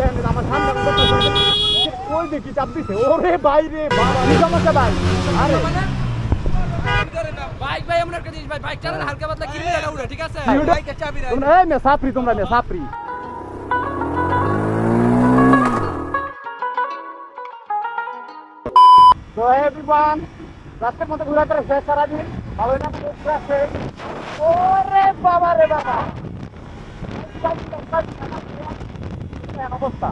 দেন ওই দেখি চাপ দিছে। ওরে বাইরে সমস্যা ভাই। আরে। বাইক ভাই এমন একটা জিনিস ভাই বাইক চালালে হালকা পাতলা কিনে লাগা উড়ে ঠিক আছে? বাইকের চাবি নাই এই মে সাপরি তোমরা মে সাপরি তো এভরিওয়ান রাস্তার মধ্যে ঘোরা করে শেষ সারাদিন। ভালো না আছে ওরে বাবা রে বাবা। অবস্থা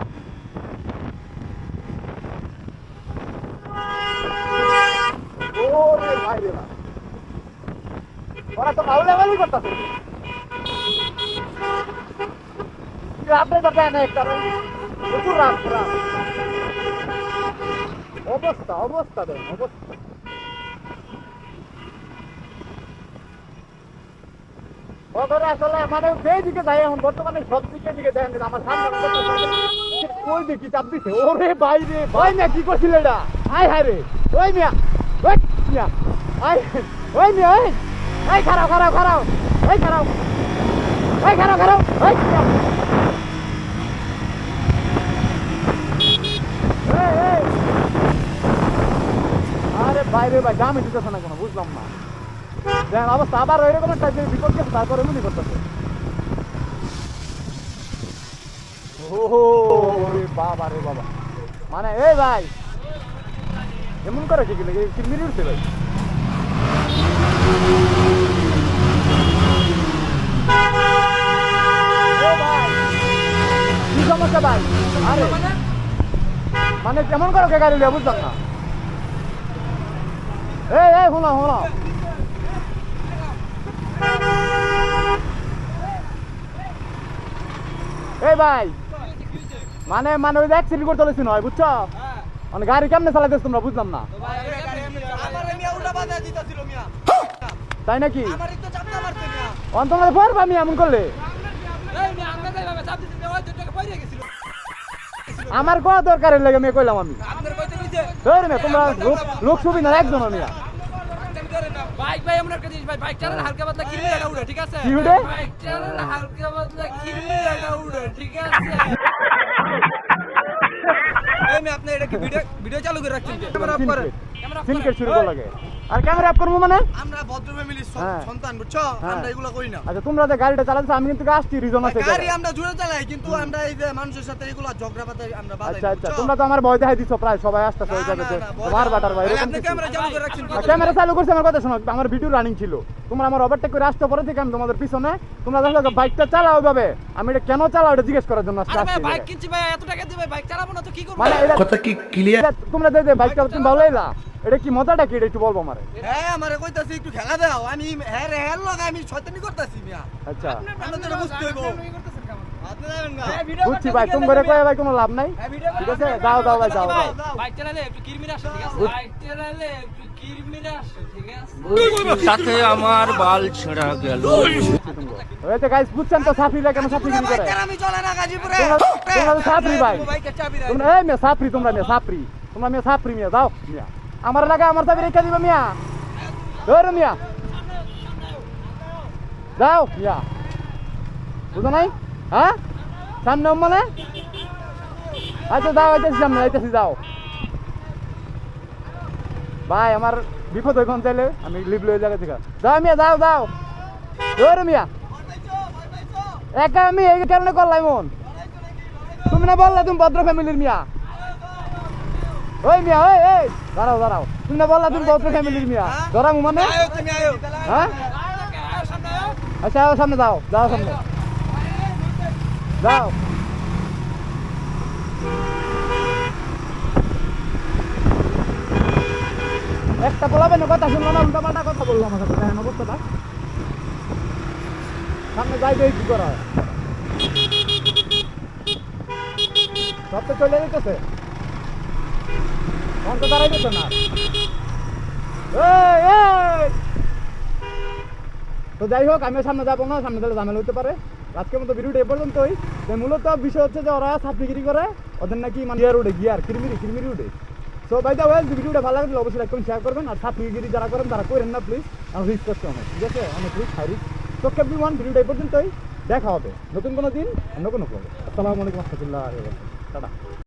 ওরে তো ভালো লেভেলই করতেছে আপনি তো দেন অবস্থা অবস্থা দেন অবস্থা ওদের আসলে সেই দিকে যাই এখন, বর্তমানে সব দিকে দিকে ওই চাপ দিছে? ওরে বাইরে, ওই মিয়া কি করছিল এটা? আয় হায় রে, ওই মিয়া ওই মিয়া, আয়, ওই মিয়া, ওই, এই খারাপ খারাপ খারাপ, এই খারাপ এই খারাপ খারাপ বাইরে ভাই দামই দিতেছে না কোনো, বুঝলাম না। দেখেন অবস্থা আবার এরকম একটা যে বিপদ গেছে তারপরে এমনি করতেছে বাবা, রে বাবা। মানে এই ভাই, এমন করে কি কিনে কিরমিরি উঠছে ভাই? এ কি সমস্যা ভাই? মানে কেমন করো কে গাড়ি বুঝলাম না। এই এই, শোনো শোনো। এই ভাই। মানে মানে ওই অ্যাক্সিডেন্ট করতে চলেছি নয় বুঝছ? মানে গাড়ি কেমনে চালাইতেছ তোমরা বুঝলাম না। তাই নাকি? অন তোমরা আমি এমন করলে? আমরা কোয়া দরকারের লাগে মেয়ে কইলাম আমি। তোমরা লোক লোক সুবিধার একজন আমি। বাইক ভাই এমন একটা জিনিস ভাই বাইক চালালে হালকা পাতলা কিনে লাগা উড়ে ঠিক আছে কি উড়ে? বাইক চালালে হালকা পাতলা কিনে লাগা উড়ে ঠিক আছে এই মিয়া আপনি এটা কি ভিডিও ভিডিও চালু করে রাখছেন ক্যামেরা অফ করেন ক্যামেরা অফ সিনকেট শুরু করা লাগে আর করব মানে? আমরা ভদ্র ফ্যামিলির হ্যাঁ। সন্তান বুঝছ? হ্যাঁ। আমরা এগুলো করি না। আচ্ছা তোমরা যে গাড়িটা চালাচ্ছ আমি কিন্তু আসছি রিজন আছে গাড়ি আমরা জুড়ে চালাই কিন্তু আমরা এই যে মানুষের সাথে এগুলো ঝগড়া আমরা আচ্ছা আচ্ছা তোমরা তো আমার ভয় দেখাই দিছো প্রায় সবাই আসতেছে ওই জায়গাতে মার বাটার ভাই। আপনি ক্যামেরা চালু করে রাখছেন ক্যামেরা চালু করছে আমার কথা শোনো আমার ভিডিও রানিং ছিল। তোমরা আমার ওভারটেক করে আসতে পরে থেকে আমি তোমাদের পিছনে তোমরা দেখো বাইকটা চালাও ভাবে আমি এটা কেন চালাও এটা জিজ্ঞেস করার জন্য আজকে আরে বাইক কিনছি ভাই এত টাকা দিয়ে বাইক চালাবো না তো কি করব? মানে কথা কি ক্লিয়ার তোমরা যে বাইকটা তুমি ভালো এটা কি মজাটা কি? এটা একটু বলব আমারে। হ্যাঁ আমারে কইতাছি একটু খেলা দাও। আমি হ্যাঁ রে হ্যাঁ লগা আমি শয়তানি করতাছি মিয়া। আচ্ছা। আপনাদের বুঝতে হইব। আপনি বুঝছি ভাই তুমি করে কয়ে ভাই কোনো লাভ নাই? ঠিক আছে? যাও যাও ভাই যাও সাথে আমার বাল ছেঁড়া গেল। গাইস বুঝছেন তো সাফরি না গাজীপুরে? তোমরা- তোমরা সাফরি ভাই। তোমরা এই মেয়ে সাফরি তোমরা মেয়ে সাফরি তোমরা মেয়ে সাফরি মেয়ে যাও মিয়া। আমার লাগে আমার চাবি রেখে দিবে মিয়া। ধরো মিয়া। যাও, মিয়া। বুঝো নাই? হ্যাঁ? সামনে মানে আচ্ছা যাও, আইতেছি সামনে, আইতেছি, যাও। ভাই, আমার বিপদ কোন চাইলে আমি লিভ লয়ে জায়গা থেকে। যাও, মিয়া, যাও যাও। ধরো মিয়া। একা আমি এই কারণে করলাম মন তুমি না বললা তুমি ভদ্র ফ্যামিলির মিয়া। ওই মিয়া, ওই এই দাঁড়াও দাঁড়াও। তুমি না বললা তুমি ভদ্র ফ্যামিলির মিয়া। ধরা মানে? তুমি আয়ো হ্যাঁ। আচ্ছা আও সামনে যাও যাও সামনে। যাও একটা বলাবে না কথা শুনলো না, উল্টা পাল্টা কথা বলল আমার সাথে। দেখেন অবস্থাটা। সামনে যাই দেই কি করা। সব তো চলে যেতেছে। তখন তো দাঁড়াই যেত না! তো যাই হোক আমি সামনে যাব না সামনে গেলে ঝামেলা হতে পারে। আজকের মতো ভিডিওটা এ পর্যন্তই। তো মূলত বিষয় হচ্ছে যে ওরা সাপ্লিগিরি করে ওদের নাকি মানে গিয়ার উঠে গিয়ার কিরমিরি কিরমিরি উঠে সো বাই দা ওয়েল ভিডিওটা ভালো লাগলে অবশ্যই লাইক করুন শেয়ার করবেন। আর সাপ্লিগিরি যারা করেন তারা করেন না প্লিজ আর রিস্ক করতে অনেক ঠিক আছে? অনেক রিস্ক হাই রিস্ক তো কেবলি ওয়ান ভিডিওটা এই পর্যন্তই। দেখা হবে। নতুন কোনো দিন অন্য কোনো খবর আসসালামু আলাইকুম রহমতুল্লাহ। টাটা।